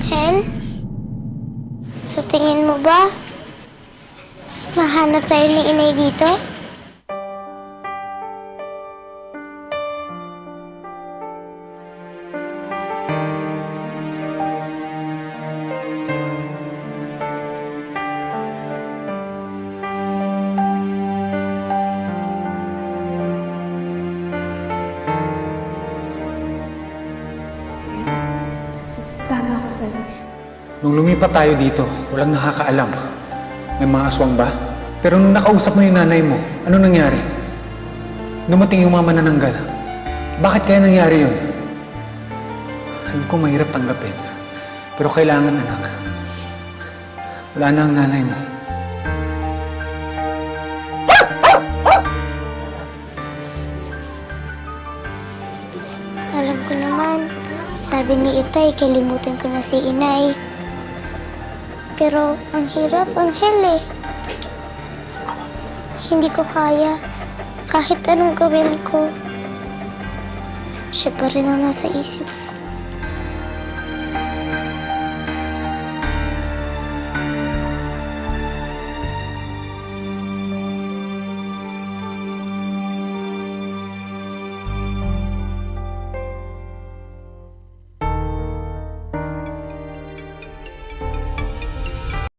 Angel? Sa tingin mo ba, mahanap tayo ni inay dito? Sama ako sa'yo. Nung lumipat tayo dito, walang nakakaalam. May mga aswang ba? Pero nung nakausap mo yung nanay mo, ano nangyari? Dumating yung mga manananggal. Bakit kaya nangyari yun? Alam ko mahirap tanggapin. Pero kailangan, anak. Wala na ang nanay mo. Alam ko naman, sabi ni Itay, kalimutan ko na si inay. Pero ang hirap, Angel eh. Hindi ko kaya. Kahit anong gawin ko, siya pa rin ang nasa isip ko.